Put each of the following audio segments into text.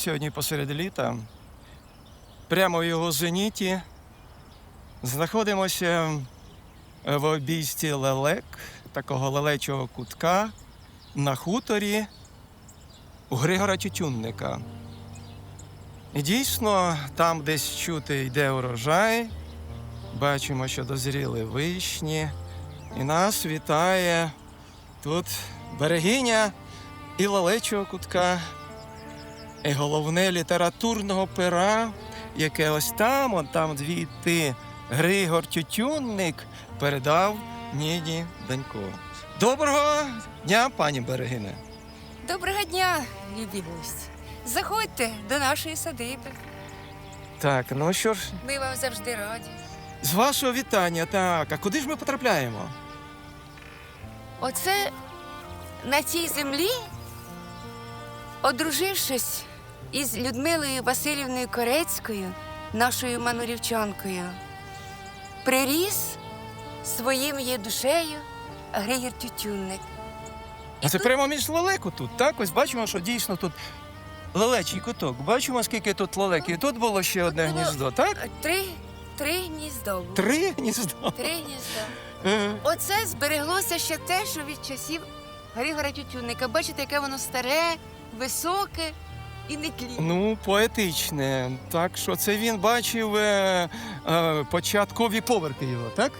Сьогодні посеред літа, прямо в його зеніті, знаходимося в обійсті лелек, такого лелечого кутка на хуторі у Григора Тютюнника. І дійсно, там десь чути йде урожай, бачимо, що дозріли вишні, і нас вітає тут берегиня і лелечого кутка, і головне літературного пера, яке ось там, он там звідти Григор Тютюнник передав Ніні Данько. Доброго дня, пані Берегине. Доброго дня, любі гості. Заходьте до нашої садиби. Так, ну що ж, Ми вам завжди раді. з вашого вітання, так, а куди ж ми потрапляємо? Оце на цій землі, одружившись із Людмилою Васильівною Корецькою, нашою манурівчанкою, приріс своїм її душею Григір Тютюнник. А це прямо між лелеку тут, так? Ось бачимо, що дійсно тут лелечий куток. Бачимо, скільки тут лелеки. І тут було ще одне гніздо, так? Три, три гніздо. було. Три гніздо. Три гнізда. Е, Оце збереглося ще те, що від часів Григора Тютюнника. Бачите, яке воно старе, високе і не тлі. Ну, поетичне. Так що це він бачив е, е, початкові поверхи його, так?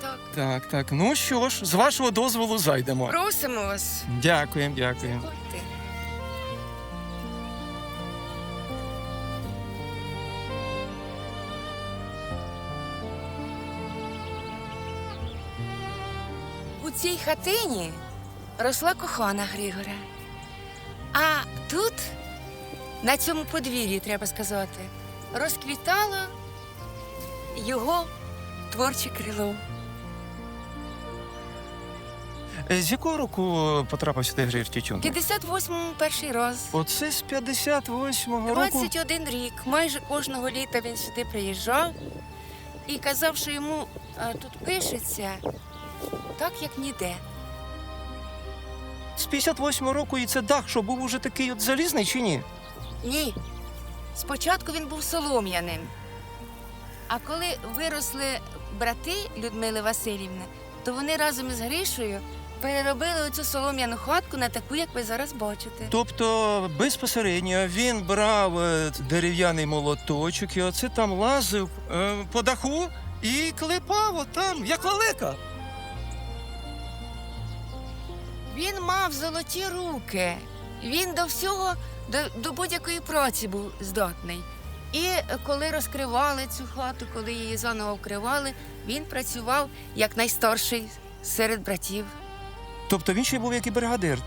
Так. Так, так. Ну що ж, з вашого дозволу зайдемо. Просимо вас. Дякуємо, дякуємо. Заходьте. У цій хатині росла кохана Григора. А тут, на цьому подвір'ї, треба сказати, розквітало його творче крило. Е, З якого року потрапив сюди Григор Тютюн? 58-му перший раз. Оце з 58-го року. 21 рік. Майже кожного літа він сюди приїжджав і казав, що йому е, тут пишеться так, як ніде. З 58-го року і це дах, що був уже такий от залізний чи ні? Ні. Спочатку він був солом'яним. А коли виросли брати Людмили Васильівни, то вони разом із Гришею переробили оцю солом'яну хатку на таку, як ви зараз бачите. Тобто безпосередньо він брав е, дерев'яний молоточок і оце там лазив е, по даху і клепав отам, як лелека. Він мав золоті руки. Він до всього, до, до будь-якої праці був здатний. І коли розкривали цю хату, коли її заново вкривали, він працював як найстарший серед братів. Тобто він ще був як і бригадир.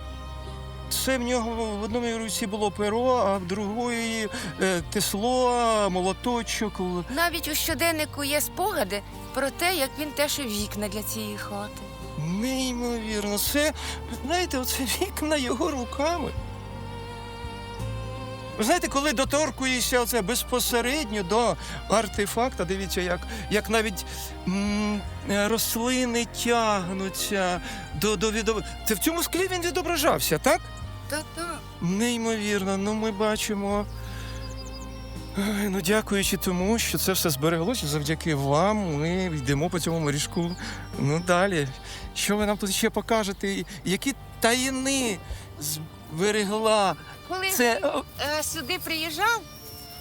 Це в нього в одному руці було перо, а в другої е, тесло, молоточок. Навіть у щоденнику є спогади про те, як він тешив вікна для цієї хати. Неймовірно, це, знаєте, оце вікна його руками. Ви знаєте, коли доторкуєшся оце безпосередньо до артефакта, дивіться, як, як навіть м, рослини тягнуться до, до відоб... Це в цьому склі він відображався, так? Та-та. Неймовірно, ну ми бачимо. Ну, дякуючи тому, що це все збереглося завдяки вам, ми йдемо по цьому моріжку. Ну далі. Що ви нам тут ще покажете? Які таїни зберегла? Коли Це о, е, сюди приїжджав,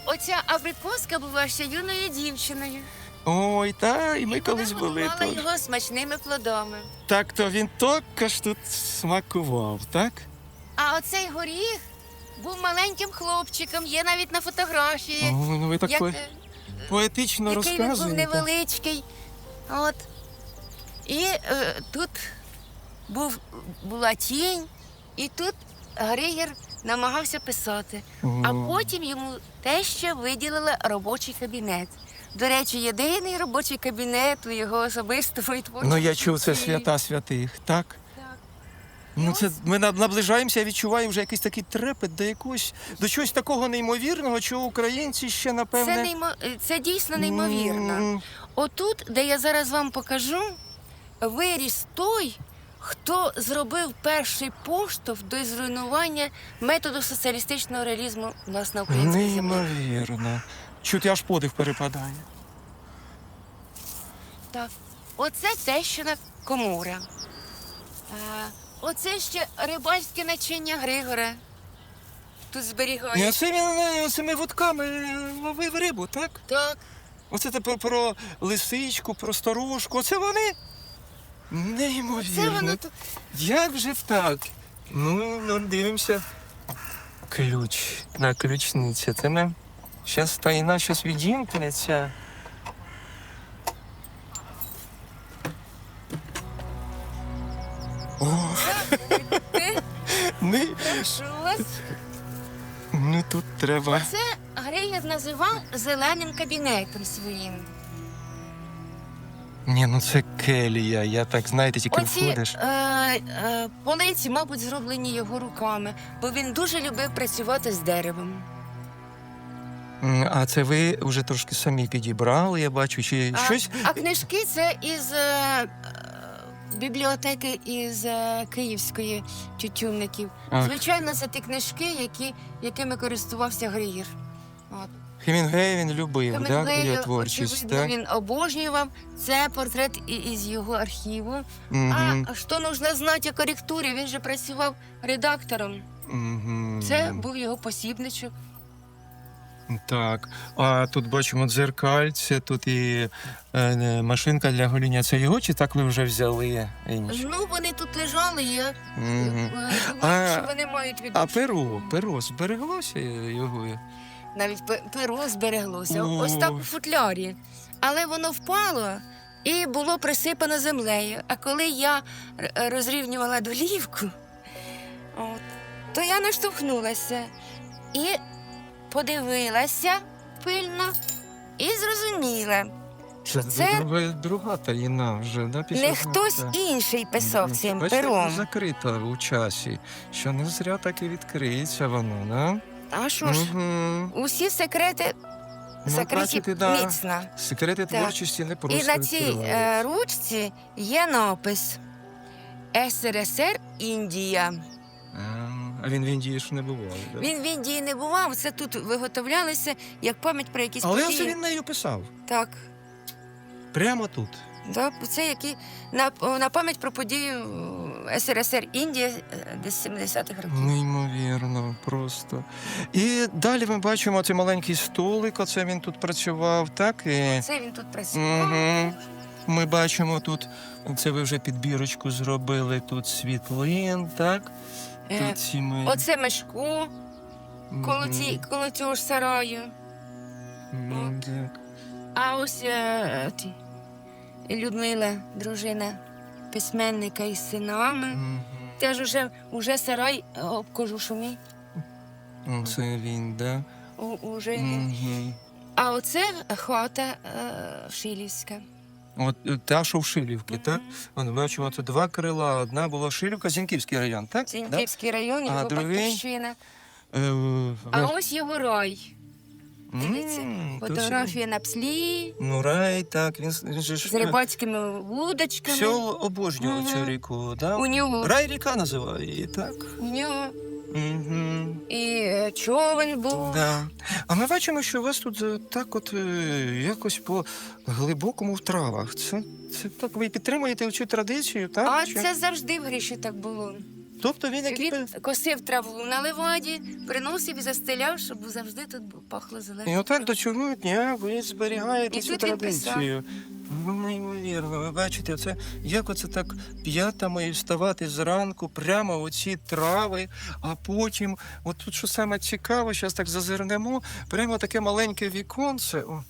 оця абрикоска була ще юною дівчиною. ой, та, і ми колись Вона були годувала тут. його смачними плодами. Так, то він також тут смакував, так? А оцей горіх був маленьким хлопчиком, є навіть на фотографії. Ой, ну ви так Як, по- е, поетично який він був розказуєте. невеличкий. От. І е, тут був, була тінь, і тут Григір намагався писати. А потім йому те, що виділила робочий кабінет. До речі, єдиний робочий кабінет у його особистому і творчому. Ну я чув, це свята святих, так? Ну, це ми наближаємося, я відчуваю вже якийсь такий трепет до якогось до чогось такого неймовірного, чого українці ще напевне. Це, неймо... це дійсно неймовірно. М, Отут, де я зараз вам покажу, виріс той, хто зробив перший поштовх до зруйнування методу соціалістичного реалізму у нас на українській землі. Неймовірно. Чути аж подих перепадає. Так. Оце тещина комора. А, оце ще рибальське начиння Григора. Тут І зберігає. оце він е, цими вудками е, ловив рибу, так? Так. Оце тепер про лисичку, про сторожку. Оце вони? Неймовірно. Це воно тут. Як же так? Ну, ну дивимося. Ключ. На ключниця. Це нам зараз тайна щось відімкнеться. О, не, вас. ну тут треба. Це Григор називав зеленим кабінетом своїм. Ні, ну це келія. Я так, знаєте, тільки Оці входиш. е, е, полиці, мабуть, зроблені його руками, бо він дуже любив працювати з деревом. М, А це ви вже трошки самі підібрали, я бачу, чи А, щось. а книжки це із е, е, бібліотеки із е, Київської тютюнників. Звичайно, це ті книжки, які, якими користувався Григір. Хемінгей він любив, так? Його творчість, так? він обожнював. Це портрет із його архіву. Мгм, А що нужно знати о коректурі? Він же працював редактором. мгм. Це був його посібничок. Так. А тут бачимо дзеркальце, тут і е, е, машинка для гоління. Це його чи так ви вже взяли? інше? Ну, вони тут лежали, я Мгм. е, А- що вони мають від А перо, перо збереглося його? Навіть пе- перо збереглося. О. Ось так у футлярі. Але воно впало і було присипано землею. А коли я р- розрівнювала долівку, от, то я наштовхнулася і подивилася пильно і зрозуміла, Це, це друга, друга таїна вже, да, після не хтось цього? інший писав цим Бачите, пером. закрита у часі, що не зря так і відкриється воно, да? А що ж, Мгм. усі секрети Ну, закриті бачите, да. міцно. Секрети Так. творчості не просто І на цій відкриваються. е, ручці є напис СРСР Індія. А, А він в Індії ж не бував. Да? Він в Індії не бував, це тут виготовлялося як пам'ять про якісь Але події. це він нею писав. Так, Прямо тут. да, це які на, на пам'ять про подію е, СРСР Індія е, десь 70-х років. Неймовірно, просто. І далі ми бачимо цей маленький столик, оце він тут працював, так? І... Це він тут працював. Угу. Ми бачимо тут, це ви вже підбірочку зробили, тут світлин, так? Е, Тут ці ми... Оце Мешко коло, ці, коло цього ж сараю. Мгм, так. А ось е, ті, Людмила, дружина письменника із синами. Мгм. Теж уже, уже сарай е, об. Оце він, да? У, уже. Мгм. А оце хата е, Шилівська. От е, та, що в Шилівці, так? Вон, бачимо, тут два крила. Одна була Шилівка, Зінківський район, так? Зіньківський район, А його другий? батьківщина. Да? Е, в- А ось його рай. М, Дивіться, тут фотографія на пслі Ну, рай, так, він, він же ж з рибацькими вудочками. все обожнював цю Мгм. ріку, да? У нього, Рай ріка називає її, так? у нього Угу. і е, човен був. Да. А ми бачимо, що у вас тут е, так от е, якось по глибокому в травах. Це, це так ви підтримуєте цю традицію, так? А Чи- це завжди в Гріші так було. Тобто він як Він косив траву на леваді, приносив і застеляв, щоб завжди тут пахло І отак до цього дня ви зберігаєте І цю тут він писав. традицію. Ну, неймовірно, ви бачите, це як оце так п'ята має вставати зранку, прямо в ці трави, а потім, от тут що саме цікаво, зараз так зазирнемо, прямо таке маленьке віконце. О.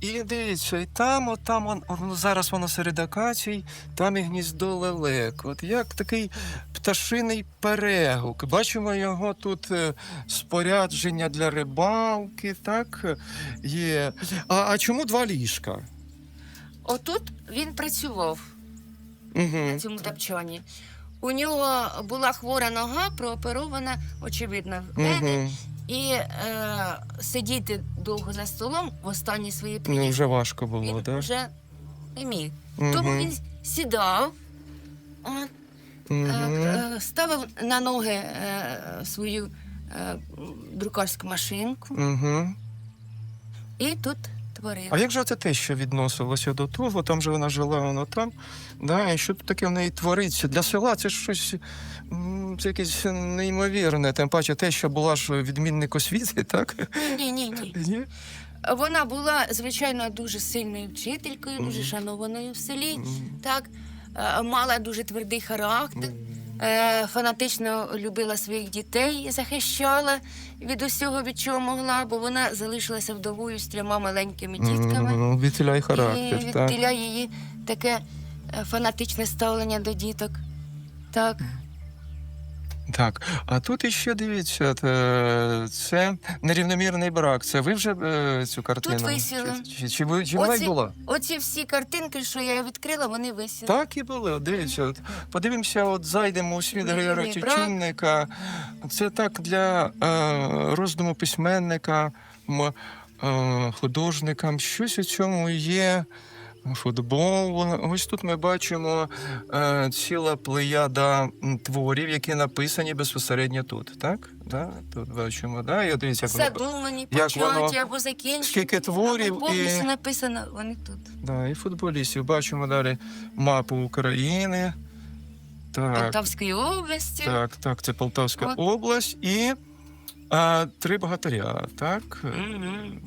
І дивіться, і там, от там он, он, зараз воно серед акацій, там і гніздо лелек. От як такий пташиний перегук. Бачимо його тут е, спорядження для рибалки, так е, є. А, а чому два ліжка? Отут він працював Угу. на цьому тапчані. У нього була хвора нога, прооперована, очевидно, в мене. Угу. І е, сидіти довго за столом в останні свої Ну, вже важко було, він так? вже не міг. Мгм. Тому він сідав, а, Мгм. е, ставив на ноги е, свою е, друкарську машинку Угу. і тут творив. А як же це те, що відносилося до того? Там же вона жила, вона там. Да, і що тут таке в неї твориться? Для села це ж щось це якесь неймовірне. Тим паче те, що була ж відмінник освіти, так? Ні, ні, ні. Ні? Вона була, звичайно, дуже сильною вчителькою, дуже шанованою в селі. М. Так, е, мала дуже твердий характер, е, фанатично любила своїх дітей, захищала від усього, від чого могла, бо вона залишилася вдовою з трьома маленькими дітками. Ну, Відтіля характер. І так. відтіля її таке е, фанатичне ставлення до діток. Так. Так, а тут іще дивіться, те- це нерівномірний брак. Це ви вже е, цю картину? висіла. Чи, чи, чи, ви- чи вона й Оці- була? Оці всі картинки, що я відкрила, вони висіли. Так і були. От Дивіться, от подивимося, от зайдемо у світ Ні, Григора брак. Тютюнника. Це так для е, роздуму письменника, м, е, художникам. Щось у цьому є. Футбол. Ось тут ми бачимо е, ціла плеяда творів, які написані безпосередньо тут. Так? Да? Тут бачимо, да? І дивіться, як воно- Задумані, як початі воно- або закінчені. скільки творів Або повністю і- написано, вони тут. да, і футболістів. Бачимо далі мапу України. Так. Полтавської області. Так, так, це Полтавська От. область і а, три богатиря, так? Мгм.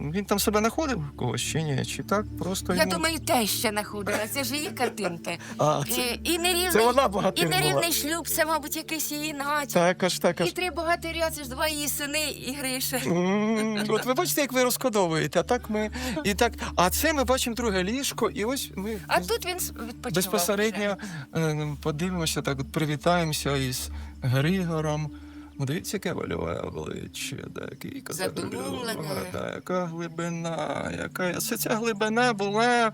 Він там себе знаходив когось чи ні? Чи так? Просто Я йому... думаю, те ще знаходила. Це ж її картинки. а, це, І, і нерівний, це вона і була. нерівний шлюб, це, мабуть, якийсь її натяк. Так, аж так, І аж. три богатиря, це ж два її сини і Гриша. М, От ви бачите, як ви розкодовуєте, а так ми і так. А це ми бачимо друге ліжко, і ось ми А тут він с- відпочивав. безпосередньо е, подивимося, так от привітаємося із Григором. Дивіться, яке вольове обличчя, який Задумлене. да, яка глибина, яка це ця глибина була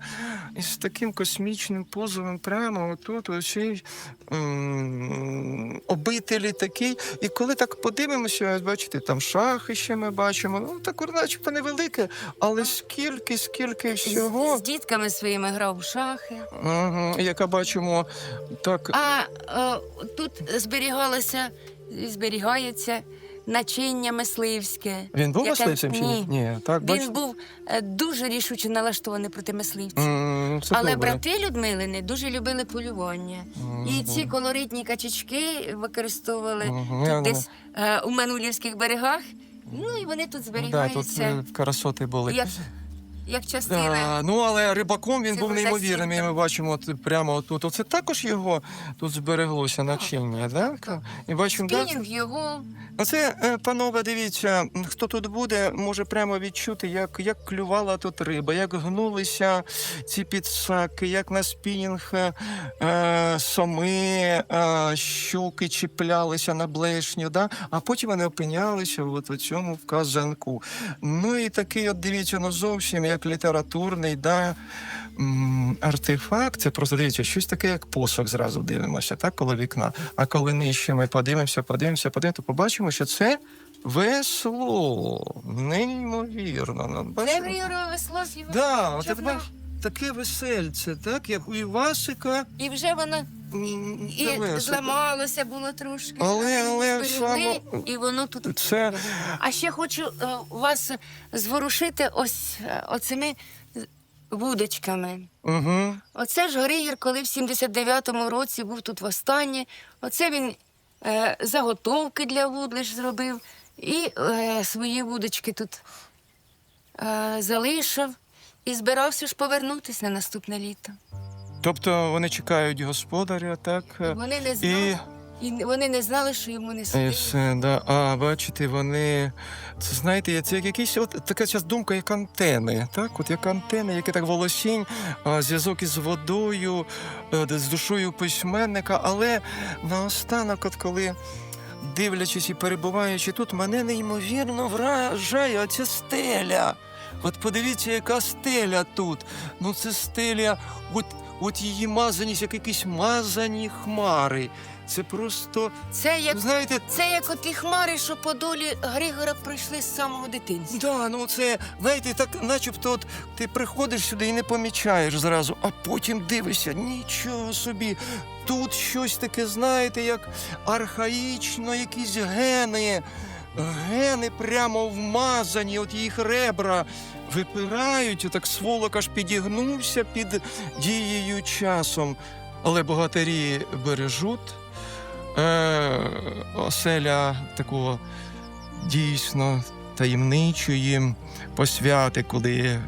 із таким космічним позовом прямо отут, очей обителі такий. І коли так подивимося, бачите, там шахи ще ми бачимо. Ну так начебто невелике, але скільки, скільки всього. З, з дітками своїми грав у шахи. Ага, яка бачимо так. А е, тут зберігалося, зберігається начиння мисливське. Він був яке- мисливцем чи ні? Ні. Ні, так, Він бачите? був е, дуже рішуче налаштований проти мисливців. М, це Але добре. брати Людмилини дуже любили полювання. І ці колоритні качечки використовували Мгм. тут Я- десь е, у Манулівських берегах. Ну і вони тут Да, тут зберігаються е, красоти були. як, як частина. Да, ну але рибаком він був неймовірним. І ми бачимо от прямо тут. Оце також його тут збереглося начиння, Да? І бачимо, да? Спінінг його. Оце, е, панове, дивіться, хто тут буде, може прямо відчути, як, як клювала тут риба, як гнулися ці підсаки, як на спінінг е, е, соми, е, щуки чіплялися на блешню, да? а потім вони опинялися от у цьому в казанку. Ну і такий, от дивіться, ну зовсім як літературний да, артефакт. Це просто дивіться, щось таке, як посох зразу дивимося, так, коло вікна. А коли нижче ми подивимося, подивимося, подивимося, то побачимо, що це весло. Неймовірно. Ну, Це весло з його. Да, от таке весельце, так, як у Івасика. І вже воно і весело. зламалося було трошки. Але- але само- і воно тут. Це А ще хочу е, вас зворушити ось е, оцими вудочками. угу. Оце ж Григір, коли в 79-му році був тут востаннє. Оце він е, заготовки для вудлиш зробив і е, свої вудочки тут е, залишив і збирався ж повернутися на наступне літо. Тобто вони чекають господаря, так? Вони не знали, і вони не знали, що йому не і все, да. А, бачите, вони. Це знаєте, це як якісь от така зараз думка, як антени. Так, от як антени, які так волосінь, а, зв'язок із водою, е, з душою письменника. Але наостанок, от коли. Дивлячись і перебуваючи тут, мене неймовірно вражає оця стеля. От подивіться, яка стеля тут. Ну це стеля, от, от її мазаність, як якісь мазані хмари. Це просто, Це як знаєте, Це як оті хмари, що по долі Григора пройшли з самого дитинства. Да, ну це, знаєте, так начебто от ти приходиш сюди і не помічаєш зразу, а потім дивишся, нічого собі. тут щось таке, знаєте, як архаїчно, якісь гени. Гени прямо вмазані, от їх ребра випирають, отак сволок аж підігнувся під дією часом. Але богатирі бережуть. Е, оселя такого дійсно таємничої посвяти, коли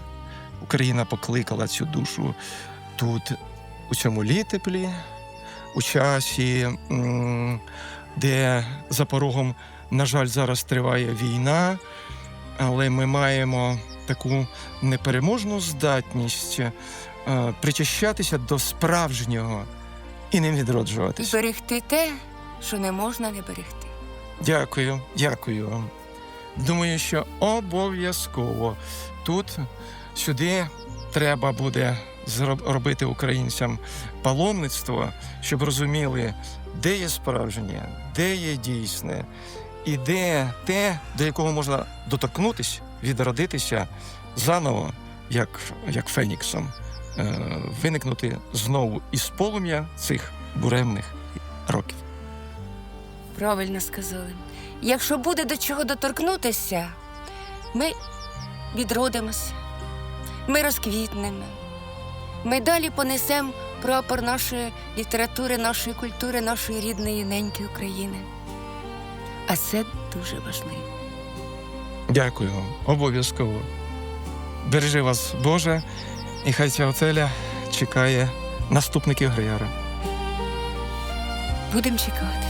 Україна покликала цю душу тут, у цьому літеплі, у часі, де за порогом, на жаль, зараз триває війна, але ми маємо таку непереможну здатність е, причащатися до справжнього і не відроджуватися. берегти те, що не можна не берегти. Дякую, дякую вам. Думаю, що обов'язково тут сюди треба буде зроб- робити українцям паломництво, щоб розуміли, де є справжнє, де є дійсне, і де те, до якого можна доторкнутися, відродитися заново, як, як феніксом, е, виникнути знову із полум'я цих буремних років. Правильно сказали. Якщо буде до чого доторкнутися, ми відродимося, ми розквітнемо. Ми далі понесемо прапор нашої літератури, нашої культури, нашої рідної неньки України. А це дуже важливо. Дякую обов'язково. Бережи вас, Боже, і хай ця оцеля чекає наступників Грияра. Будемо чекати.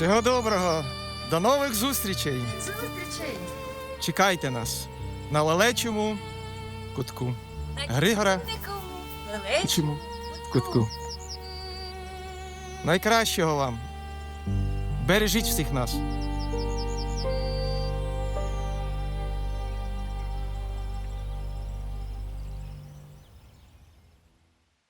Всього доброго, до нових зустрічей. Зустрічей! Чекайте нас на лалечому кутку. Григора чому кутку. Найкращого вам. Бережіть всіх нас.